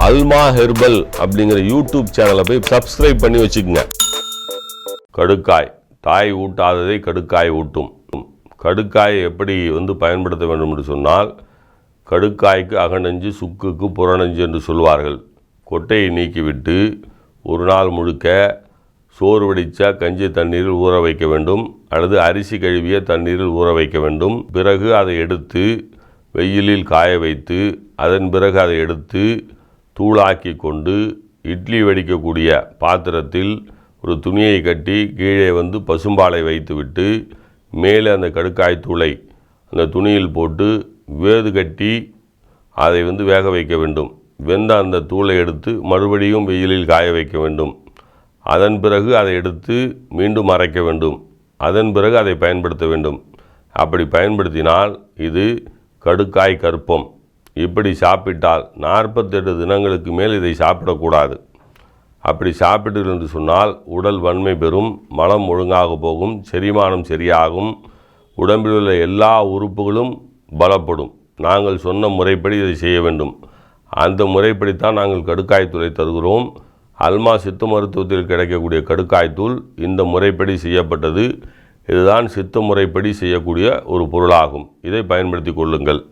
அல்மா herbal அப்படிங்கிற YouTube சேனலை போய் சப்ஸ்கிரைப் பண்ணி வச்சுக்கோங்க. கடுக்காய். தாய் ஊட்டாததை கடுக்காய் ஊட்டும். கடுக்காய் எப்படி வந்து பயன்படுத்த வேண்டும் என்று சொன்னால் கடுக்காய்க்கு அகநஞ்சு சுக்குக்கு புறநஞ்சு என்று சொல்வார்கள். கொட்டையை நீக்கிவிட்டு ஒரு நாள் முழுக்க சோறு வடித்த கஞ்சி தண்ணீரில் ஊற வைக்க வேண்டும். அல்லது அரிசி கழுவிய தண்ணீரில் ஊற வைக்க வேண்டும். பிறகு அதை எடுத்து வெயிலில் காய வைத்து அதன் பிறகு அதை எடுத்து தூளாக்கி கொண்டு இட்லி வடிக்கக்கூடிய பாத்திரத்தில் ஒரு துணியை கட்டி கீழே வந்து பசும்பாலை வைத்துவிட்டு மேலே அந்த கடுக்காய் தூளை அந்த துணியில் போட்டு வேது கட்டி அதை வந்து வேக வைக்க வேண்டும். வெந்த அந்த தூளை எடுத்து மறுபடியும் வெயிலில் காய வைக்க வேண்டும். அதன் பிறகு அதை எடுத்து மீண்டும் அரைக்க வேண்டும். அதன் பிறகு அதை பயன்படுத்த வேண்டும். அப்படி பயன்படுத்தினால் இது கடுக்காய் கற்பம். இப்படி சாப்பிட்டால் நாற்பத்தெட்டு தினங்களுக்கு மேல் இதை சாப்பிடக்கூடாது. அப்படி சாப்பிட்டு என்று சொன்னால் உடல் வன்மை பெறும் மலம் ஒழுங்காக போகும் செரிமானம் சரியாகும் உடம்பில் உள்ள எல்லா உறுப்புகளும் பலப்படும். நாங்கள் சொன்ன முறைப்படி இதை செய்ய வேண்டும். அந்த முறைப்படித்தான் நாங்கள் கடுக்காய் தூளை தருகிறோம். அல்மா சித்த மருத்துவத்தில் கிடைக்கக்கூடிய கடுக்காய் தூள் இந்த முறைப்படி செய்யப்பட்டது. இதுதான் சித்த முறைப்படி செய்யக்கூடிய ஒரு பொருளாகும். இதை பயன்படுத்தி கொள்ளுங்கள்.